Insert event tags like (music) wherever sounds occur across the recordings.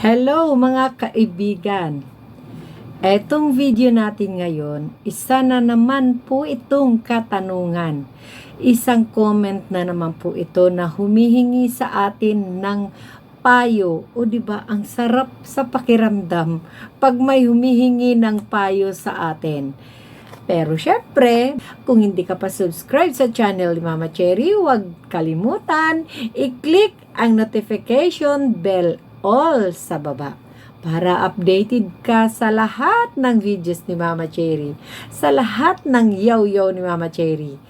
Hello mga kaibigan! Etong video natin ngayon, isa na naman po itong katanungan. Isang comment na naman po ito na humihingi sa atin ng payo. O di ba ang sarap sa pakiramdam pag may humihingi ng payo sa atin. Pero syempre, kung hindi ka pa subscribe sa channel ni Mama Cherry, huwag kalimutan i-click ang notification bell all sa baba para updated ka sa lahat ng videos ni Mama Cherry, sa lahat ng yaw-yaw ni Mama Cherry.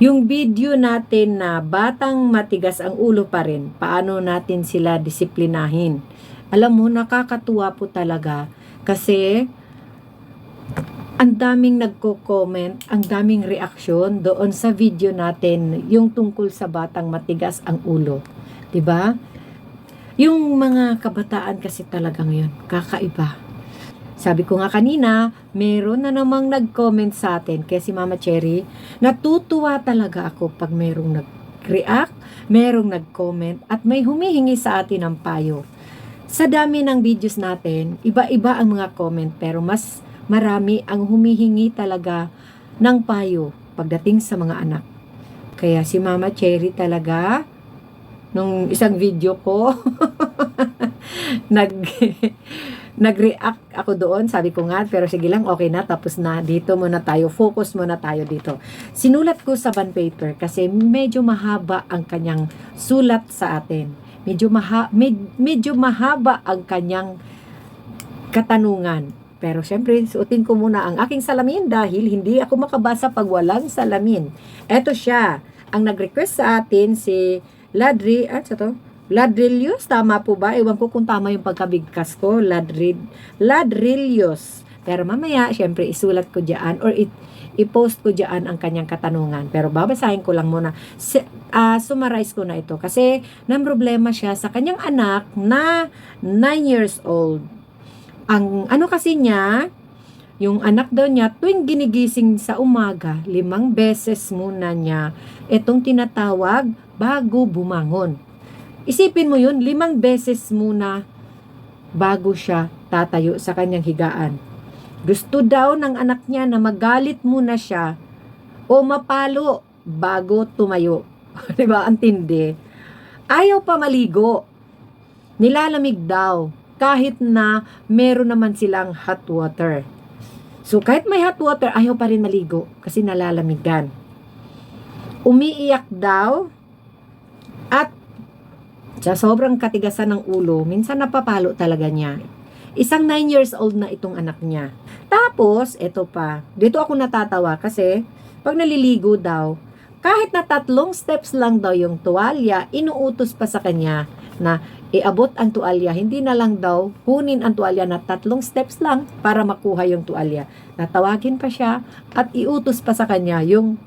Yung video natin na batang matigas ang ulo pa rin, paano natin sila disiplinahin. Alam mo, nakakatuwa po talaga kasi ang daming nagko-comment, ang daming reaksyon doon sa video natin yung tungkol sa batang matigas ang ulo. 'Di ba? Yung mga kabataan kasi talaga ngayon, kakaiba. Sabi ko nga kanina, meron na namang nag-comment sa atin kaya si Mama Cherry, natutuwa talaga ako pag merong nag-react, merong nag-comment at may humihingi sa atin ng payo. Sa dami ng videos natin, iba-iba ang mga comment pero mas marami ang humihingi talaga ng payo pagdating sa mga anak. Kaya si Mama Cherry talaga, nung isang video ko, (laughs) nag (laughs) nag-react ako doon, sabi ko nga, pero sige lang, okay na, tapos na, dito muna tayo, focus muna tayo dito. Sinulat ko sa bond paper kasi medyo mahaba ang kanyang sulat sa atin. Medyo, maha, med, medyo mahaba ang kanyang katanungan. Pero syempre, suotin ko muna ang aking salamin dahil hindi ako makabasa pag walang salamin. Eto siya, ang nag-request sa atin si Ladri, at sa to? Ladrillios, tama po ba? Ewan ko kung tama yung pagkabigkas ko. Ladrid, Ladrillios. Pero mamaya, syempre, isulat ko dyan or it, i-post ko dyan ang kanyang katanungan. Pero babasahin ko lang muna. Si, uh, summarize ko na ito. Kasi, nang problema siya sa kanyang anak na 9 years old. Ang ano kasi niya, yung anak daw niya, tuwing ginigising sa umaga, limang beses muna niya itong tinatawag bago bumangon. Isipin mo yun, limang beses muna bago siya tatayo sa kanyang higaan. Gusto daw ng anak niya na magalit muna siya o mapalo bago tumayo. (laughs) Di ba? Ang tindi. Ayaw pa maligo. Nilalamig daw kahit na meron naman silang hot water. So kahit may hot water, ayaw pa rin maligo kasi nalalamigan. Umiiyak daw at sa sobrang katigasan ng ulo, minsan napapalo talaga niya. Isang 9 years old na itong anak niya. Tapos, eto pa, dito ako natatawa kasi pag naliligo daw, kahit na tatlong steps lang daw yung tuwalya, inuutos pa sa kanya na iabot ang tuwalya. Hindi na lang daw kunin ang tuwalya na tatlong steps lang para makuha yung tuwalya. Natawagin pa siya at iutos pa sa kanya yung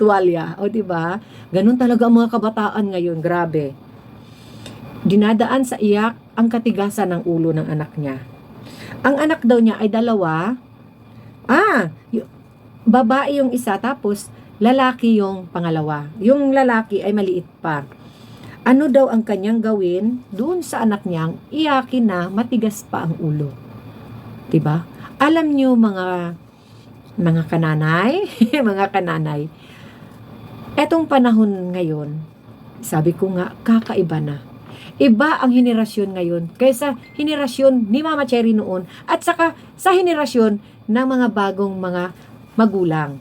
tuwalya. O di ba? Ganun talaga ang mga kabataan ngayon. Grabe. Dinadaan sa iyak ang katigasan ng ulo ng anak niya. Ang anak daw niya ay dalawa. Ah, y- babae yung isa tapos lalaki yung pangalawa. Yung lalaki ay maliit pa. Ano daw ang kanyang gawin doon sa anak niyang iyakin na matigas pa ang ulo. 'Di ba? Alam niyo mga mga kananay, (laughs) mga kananay. Etong panahon ngayon, sabi ko nga kakaiba na. Iba ang henerasyon ngayon kaysa henerasyon ni Mama Cherry noon at saka sa henerasyon ng mga bagong mga magulang.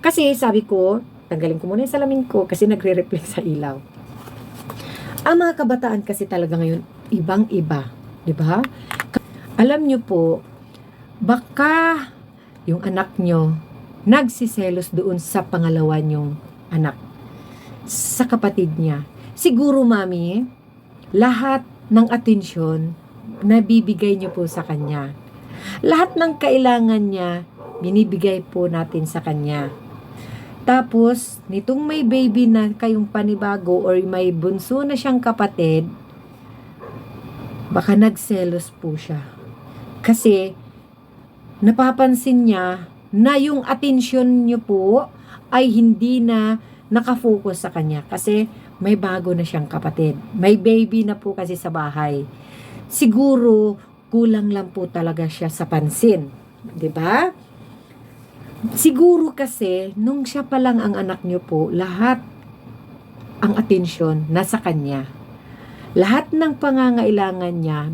Kasi sabi ko, tanggalin ko muna yung salamin ko kasi nagre-reflect sa ilaw. Ang mga kabataan kasi talaga ngayon, ibang-iba. ba? Alam nyo po, baka yung anak nyo nagsiselos doon sa pangalawa nyong anak. Sa kapatid niya. Siguro, mami, lahat ng atensyon na bibigay nyo po sa kanya. Lahat ng kailangan niya, binibigay po natin sa kanya. Tapos, nitong may baby na kayong panibago or may bunso na siyang kapatid, baka nagselos po siya. Kasi, napapansin niya na yung atensyon nyo po ay hindi na nakafocus sa kanya kasi may bago na siyang kapatid. May baby na po kasi sa bahay. Siguro kulang lang po talaga siya sa pansin. 'Di ba? Siguro kasi nung siya pa lang ang anak niyo po, lahat ang atensyon nasa kanya. Lahat ng pangangailangan niya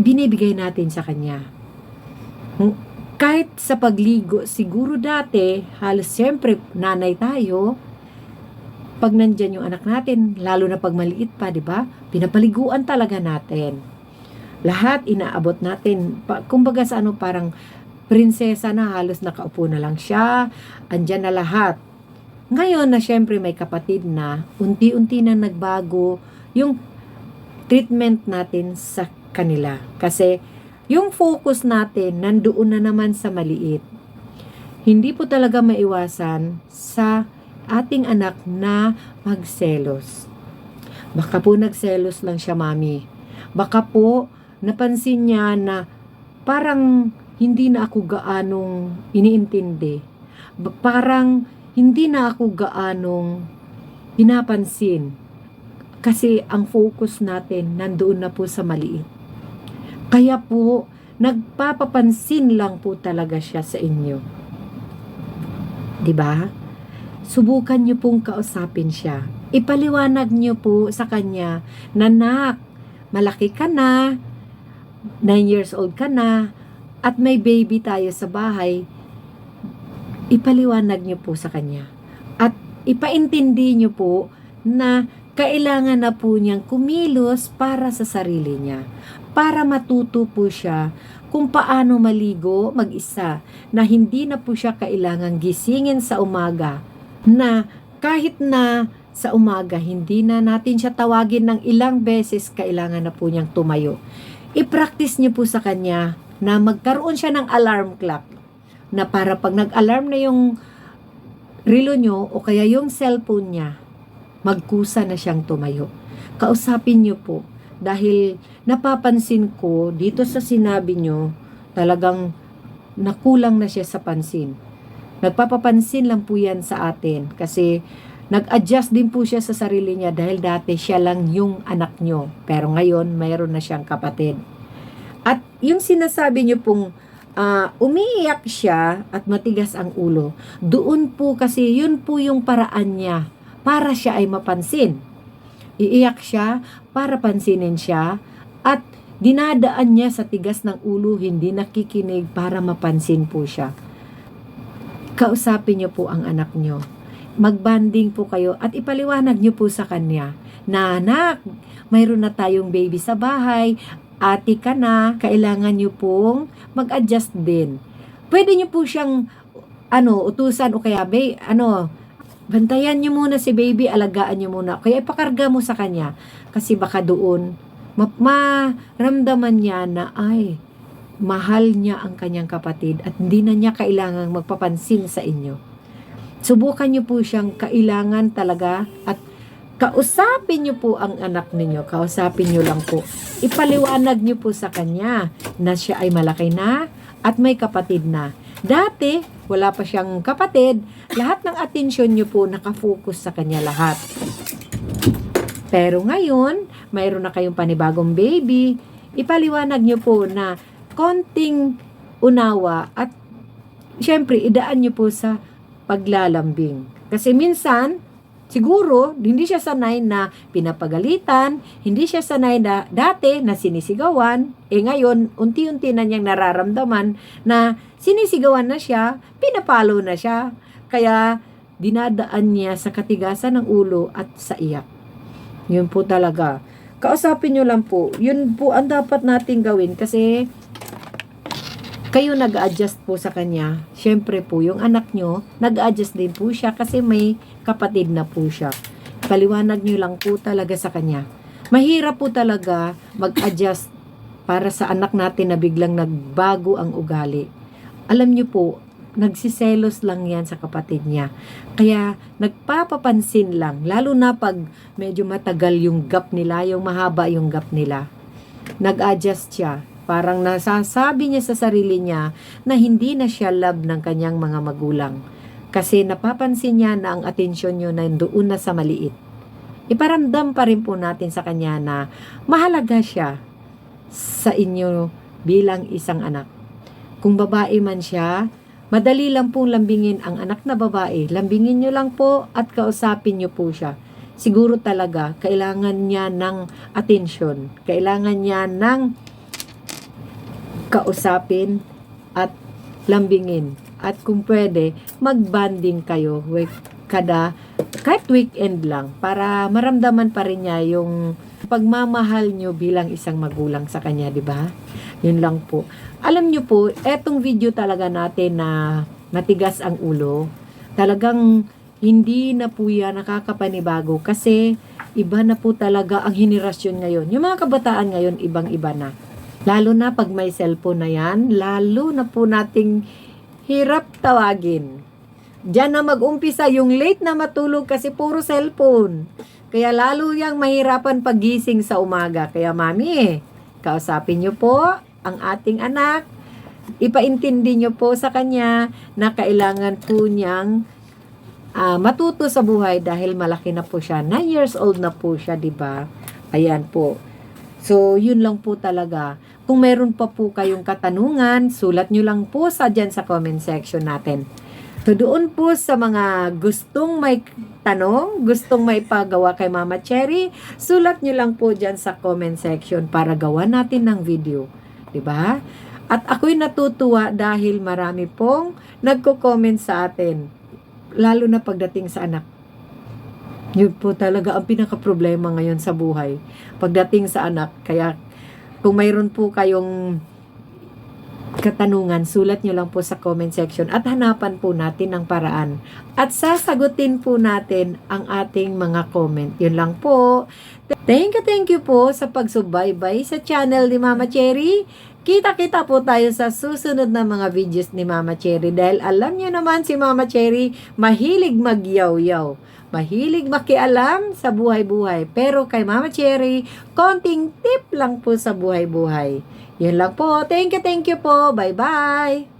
binibigay natin sa kanya. Kahit sa pagligo, siguro dati, halos siyempre nanay tayo, pag nandyan yung anak natin, lalo na pag maliit pa, di ba? Pinapaliguan talaga natin. Lahat inaabot natin. Kumbaga sa ano, parang prinsesa na halos nakaupo na lang siya. Andyan na lahat. Ngayon na syempre may kapatid na, unti-unti na nagbago yung treatment natin sa kanila. Kasi yung focus natin nandoon na naman sa maliit. Hindi po talaga maiwasan sa ating anak na magselos. Baka po nagselos lang siya, mami. Baka po napansin niya na parang hindi na ako gaanong iniintindi. Parang hindi na ako gaanong pinapansin. Kasi ang focus natin nandoon na po sa maliit. Kaya po, nagpapapansin lang po talaga siya sa inyo. 'Di ba? Subukan niyo pong kausapin siya. Ipaliwanag niyo po sa kanya na nak, malaki ka na, 9 years old ka na, at may baby tayo sa bahay. Ipaliwanag niyo po sa kanya. At ipaintindi niyo po na kailangan na po niyang kumilos para sa sarili niya. Para matuto po siya kung paano maligo mag-isa na hindi na po siya kailangang gisingin sa umaga na kahit na sa umaga hindi na natin siya tawagin ng ilang beses kailangan na po niyang tumayo. I-practice niyo po sa kanya na magkaroon siya ng alarm clock na para pag nag-alarm na yung relo nyo o kaya yung cellphone niya, magkusa na siyang tumayo. Kausapin niyo po dahil napapansin ko dito sa sinabi nyo talagang nakulang na siya sa pansin. Nagpapapansin lang po yan sa atin kasi nag-adjust din po siya sa sarili niya dahil dati siya lang yung anak nyo. Pero ngayon, mayroon na siyang kapatid. At yung sinasabi niyo pong ah, umiiyak siya at matigas ang ulo, doon po kasi yun po yung paraan niya para siya ay mapansin. Iiyak siya para pansinin siya at dinadaan niya sa tigas ng ulo, hindi nakikinig para mapansin po siya. Kausapin niyo po ang anak niyo. Magbanding po kayo at ipaliwanag niyo po sa kanya na anak, mayroon na tayong baby sa bahay, ate ka na, kailangan niyo pong mag-adjust din. Pwede niyo po siyang ano, utusan o kaya bay, ano, bantayan niyo muna si baby, alagaan niyo muna. Kaya ipakarga mo sa kanya kasi baka doon ma- maramdaman niya na ay mahal niya ang kanyang kapatid at hindi na niya kailangang magpapansin sa inyo. Subukan niyo po siyang kailangan talaga at kausapin niyo po ang anak ninyo. Kausapin niyo lang po. Ipaliwanag niyo po sa kanya na siya ay malaki na at may kapatid na. Dati, wala pa siyang kapatid, lahat ng atensyon niyo po nakafocus sa kanya lahat. Pero ngayon, mayroon na kayong panibagong baby, ipaliwanag niyo po na konting unawa at syempre idaan niyo po sa paglalambing. Kasi minsan, siguro, hindi siya sanay na pinapagalitan, hindi siya sanay na dati na sinisigawan, eh ngayon, unti-unti na niyang nararamdaman na sinisigawan na siya, pinapalo na siya. Kaya, dinadaan niya sa katigasan ng ulo at sa iyak. Yun po talaga. Kausapin nyo lang po. Yun po ang dapat nating gawin kasi kayo nag-adjust po sa kanya. Siyempre po, yung anak nyo, nag-adjust din po siya kasi may kapatid na po siya. Paliwanag nyo lang po talaga sa kanya. Mahirap po talaga mag-adjust para sa anak natin na biglang nagbago ang ugali. Alam nyo po, nagsiselos lang yan sa kapatid niya. Kaya nagpapapansin lang, lalo na pag medyo matagal yung gap nila, yung mahaba yung gap nila. Nag-adjust siya Parang nasasabi niya sa sarili niya na hindi na siya love ng kanyang mga magulang. Kasi napapansin niya na ang atensyon niyo na doon na sa maliit. Iparamdam pa rin po natin sa kanya na mahalaga siya sa inyo bilang isang anak. Kung babae man siya, madali lang pong lambingin ang anak na babae. Lambingin niyo lang po at kausapin niyo po siya. Siguro talaga, kailangan niya ng atensyon. Kailangan niya ng kausapin at lambingin. At kung pwede, mag-banding kayo with kada kahit weekend lang para maramdaman pa rin niya yung pagmamahal nyo bilang isang magulang sa kanya, di ba? Yun lang po. Alam nyo po, etong video talaga natin na matigas ang ulo, talagang hindi na po yan nakakapanibago kasi iba na po talaga ang henerasyon ngayon. Yung mga kabataan ngayon, ibang-iba na. Lalo na pag may cellphone na yan, lalo na po nating hirap tawagin. Diyan na mag-umpisa yung late na matulog kasi puro cellphone. Kaya lalo yang mahirapan pagising sa umaga. Kaya mami, kausapin niyo po ang ating anak. Ipaintindi niyo po sa kanya na kailangan po niyang ah, matuto sa buhay dahil malaki na po siya. 9 years old na po siya, di ba? Ayan po. So, yun lang po talaga. Kung meron pa po kayong katanungan, sulat nyo lang po sa dyan sa comment section natin. So, doon po sa mga gustong may tanong, gustong may pagawa kay Mama Cherry, sulat nyo lang po dyan sa comment section para gawa natin ng video. ba? At ako'y natutuwa dahil marami pong nagko-comment sa atin. Lalo na pagdating sa anak. Yun po talaga ang pinaka-problema ngayon sa buhay. Pagdating sa anak. Kaya kung mayroon po kayong katanungan, sulat nyo lang po sa comment section at hanapan po natin ang paraan. At sasagutin po natin ang ating mga comment. Yun lang po. Thank you, thank you po sa pagsubaybay sa channel ni Mama Cherry. Kita-kita po tayo sa susunod na mga videos ni Mama Cherry dahil alam nyo naman si Mama Cherry mahilig magyaw-yaw. Mahilig makialam sa buhay-buhay. Pero kay Mama Cherry, konting tip lang po sa buhay-buhay. Yun lang po. Thank you, thank you po. Bye-bye.